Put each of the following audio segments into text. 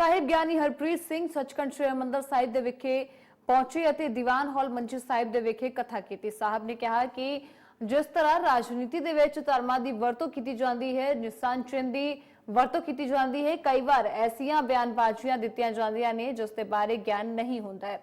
ਸਾਹਿਬ ਗਿਆਨੀ ਹਰਪ੍ਰੀਤ ਸਿੰਘ ਸੱਚਖੰਡ ਸ੍ਰੀ ਹਰਿਮੰਦਰ ਸਾਹਿਬ ਦੇ ਵਿਖੇ ਪਹੁੰਚੇ ਅਤੇ ਦੀਵਾਨ ਹਾਲ ਮੰਜੀ ਸਾਹਿਬ ਦੇ ਵਿਖੇ ਕਥਾ ਕੀਤੀ। ਸਾਹਿਬ ਨੇ ਕਿਹਾ ਕਿ ਜਿਸ ਤਰ੍ਹਾਂ ਰਾਜਨੀਤੀ ਦੇ ਵਿੱਚ ਧਰਮਾਂ ਦੀ ਵਰਤੋਂ ਕੀਤੀ ਜਾਂਦੀ ਹੈ, ਨਿਸ਼ਾਨ ਚਿੰਨ੍ਹ ਦੀ ਵਰਤੋਂ ਕੀਤੀ ਜਾਂਦੀ ਹੈ, ਕਈ ਵਾਰ ਐਸੀਆਂ ਬਿਆਨਬਾਜ਼ੀਆਂ ਦਿੱਤੀਆਂ ਜਾਂਦੀਆਂ ਨੇ ਜਿਸ ਦੇ ਬਾਰੇ ਗਿਆਨ ਨਹੀਂ ਹੁੰਦਾ ਹੈ।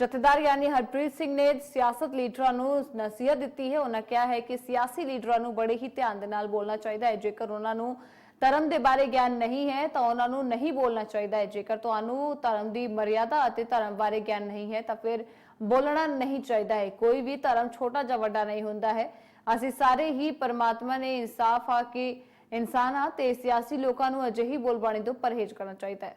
ਜਥੇਦਾਰ ਯਾਨੀ ਹਰਪ੍ਰੀਤ ਸਿੰਘ ਨੇ ਸਿਆਸਤ ਲੀਡਰਾਂ ਨੂੰ ਨਸੀਹਤ ਦਿੱਤੀ ਹੈ। ਉਹਨਾਂ ਕਿਹਾ ਹੈ ਕਿ ਸਿਆਸੀ ਲੀਡਰਾਂ ਨੂੰ ਬੜੇ ਹੀ ਧਿਆਨ ਦੇ ਨਾਲ ਬੋਲਣਾ ਚਾਹੀਦਾ ਹੈ। ਜੇਕਰ ਉਹਨਾਂ ਨੂੰ ਧਰਮ ਦੇ ਬਾਰੇ ਗਿਆਨ ਨਹੀਂ ਹੈ, ਤਾਂ ਉਹਨਾਂ ਨੂੰ ਨਹੀਂ ਬੋਲਣਾ ਚਾਹੀਦਾ ਹੈ। ਜੇਕਰ ਤੁਹਾਨੂੰ ਧਰਮ ਦੀ ਮਰਿਆਦਾ ਅਤੇ ਧਰਮ ਬਾਰੇ ਗਿਆਨ ਨਹੀਂ ਹੈ, ਤਾਂ ਫਿਰ ਬੋਲਣਾ ਨਹੀਂ ਚਾਹੀਦਾ ਹੈ। ਕੋਈ ਵੀ ਧਰਮ ਛੋਟਾ ਜਾਂ ਵੱਡਾ ਨਹੀਂ ਹੁੰਦਾ ਹੈ। ਅਸੀਂ ਸਾਰੇ ਹੀ ਪਰਮਾਤਮਾ ਨੇ ਇਨਸਾਫ ਆ ਕਿ ਇਨਸਾਨ ਆ ਤੇ ਸਿਆਸੀ ਲੋਕਾਂ ਨੂੰ ਅਜਿਹੀ ਬੋਲਬਾਣੀ ਤੋਂ ਪਰਹੇਜ਼ ਕਰਨਾ ਚਾਹੀਦਾ ਹੈ।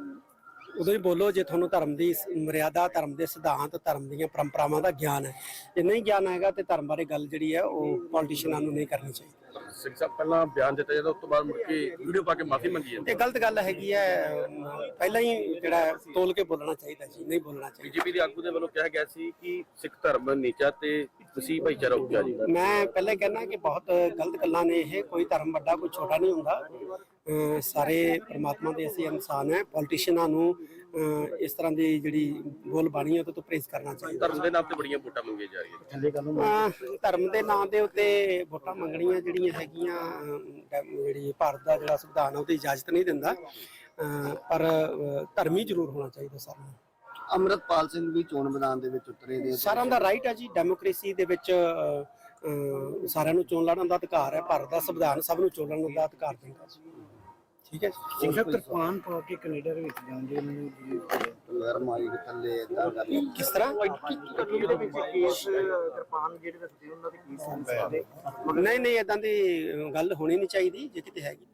ਉਦੋਂ ਹੀ ਬੋਲੋ ਜੇ ਤੁਹਾਨੂੰ ਧਰਮ ਦੀ ਸ- ਮਰਿਆਦਾ ਧਰਮ ਦੇ ਸਿਧਾਂਤ ਧਰਮ ਦੀਆਂ ਪਰੰਪਰਾਵਾਂ ਦਾ ਗਿਆਨ ਹੈ। ਜੇ ਨਹੀਂ ਗਿਆਨ ਹੈਗਾ ਤੇ ਧਰਮ ਬਾਰੇ ਗੱਲ ਜਿਹੜੀ ਹੈ ਉਹ ਪੋਲੀਟੀਸ਼ੀਅਨਾਂ ਨੂੰ ਨਹੀਂ ਕਰਨੀ ਚਾਹੀਦੀ। ਸਿੰਘ ਸਾਹਿਬ ਪਹਿਲਾਂ ਬਿਆਨ ਦਿੱਤਾ ਜਾਂਦਾ ਉਸ ਤੋਂ ਬਾਅਦ ਮੁੜ ਕੇ ਵੀਡੀਓ ਪਾ ਕੇ ਮਾਫੀ ਮੰਗੀ ਜਾਂਦੀ ਇਹ ਗਲਤ ਗੱਲ ਹੈਗੀ ਹੈ ਅਮ, ਪਹਿਲਾਂ ਹੀ ਜਿਹੜਾ ਹੈ, ਤੋਲ ਕੇ ਬੋਲਣਾ ਚਾਹੀਦਾ ਜੀ ਨਹੀਂ ਬੋਲਣਾ ਚਾਹੀਦਾ। ਬੀਜੇਪੀ ਦੇ ਆਗੂ ਦੇ ਵੱਲੋਂ ਕਿਹਾ ਗਿਆ ਸੀ ਕਿ ਸਿੱਖ ਧਰਮ ਨੀਚਾ ਤੇ ਮਸੀਹ ਭਾਈਚਾਰਾ ਉੱਚਾ ਜੀ ਮੈਂ ਪਹਿਲੇ ਕਹਿਣਾ ਕਿ ਬਹੁਤ ਗਲਤ ਗੱਲਾਂ ਨੇ ਇਹ ਕੋਈ ਧਰਮ ਵੱਡਾ ਕੋਈ ਛੋਟਾ ਨਹੀਂ ਹੁੰਦਾ। ਸਾਰੇ ਪ੍ਰਮਾਤਮਾ ਦੇ ਅਸੀਂ ਇਨਸਾਨ ਹੈ ਪੋਲੀਟੀਸ਼ੀਅਨਾਂ ਨੂੰ ਇਸ ਤਰ੍ਹਾਂ ਦੀ ਜਿਹੜੀ ਬੋਲ ਬਾਣੀ ਹੈ ਤੋਂ ਪ੍ਰੇਜ਼ ਕਰਨਾ ਚਾਹੀਦਾ। ਧਰਮ ਦੇ ਨਾਮ ਤੇ ਬੜੀਆਂ ਵੋਟਾਂ ਮੰਗੀਆਂ ਜਾ ਰਹੀਆਂ ਅਹ ਧਰਮ ਦੇ ਨਾਂ ਦੇ ਉੱਤੇ ਵੋਟਾਂ ਮੰਗਣੀਆਂ ਜਿਹੜੀਆਂ ਹੈਗੀਆਂ ਜਿਹੜੀ ਭਾਰਤ ਦਾ ਜਿਹੜਾ ਸੰਵਿਧਾਨ ਆ ਉਹਦੀ ਇਜਾਜ਼ਤ ਨਹੀਂ ਦਿੰਦਾ। ਅਹ, ਪਰ ਧਰਮੀ ਜ਼ਰੂਰ ਹੋਣਾ ਚਾਹੀਦਾ ਸਾਰਿਆਂ ਨੂੰ। ਅੰਮ੍ਰਿਤਪਾਲ ਸਿੰਘ ਵੀ ਚੋਣ ਮੈਦਾਨ ਦੇ ਵਿੱਚ ਉਤਰੇ ਨੇ ਸਾਰਿਆਂ ਦਾ ਰਾਈਟ ਹੈ ਜੀ ਡੈਮੋਕ੍ਰੇਸੀ ਦੇ ਵਿੱਚ ਅਹ, ਸਾਰਿਆਂ ਨੂੰ ਚੋਣ ਲੜਨ ਦਾ ਅਧਿਕਾਰ ਹੈ ਭਾਰਤ ਦਾ ਸੰਵਿਧਾਨ ਸਭ ਨੂੰ ਚੋਣ ਲੜਨ ਦਾ ਅਧਿਕਾਰ ਦਿੰਦਾ ਜੀ। ਠੀਕ ਹੈ ਜੀ? ਸਿੰਘ ਕਿਰਪਾਨ ਪਾ ਕੇ ਕੈਨੇਡਾ ਦੇ ਵਿੱਚ ਦੀ ਉਹਨਾਂ ਨੂੰ ਲਹਿਰ ਮਾਰੀ ਦੇ ਥੱਲੇ ਏਦਾਂ ਕਰ ਕਿਸ ਤਰ੍ਹਾਂ? ਇਹਦੇ ਵਿੱਚ ਕੇਸ ਕਿਰਪਾਨ ਜਿਹੜੇ ਰੱਖਦੇ ਉਹਨਾਂ ਦੇ ਕੀ ਸੰਸਕਾਰ ਨਹੀਂ ਨਹੀਂ ਇਦਾਂ ਦੀ ਅਹ, ਗੱਲ ਹੋਣੀ ਨਹੀਂ ਚਾਹੀਦੀ ਜੇ ਕਿਤੇ ਹੈਗੀ।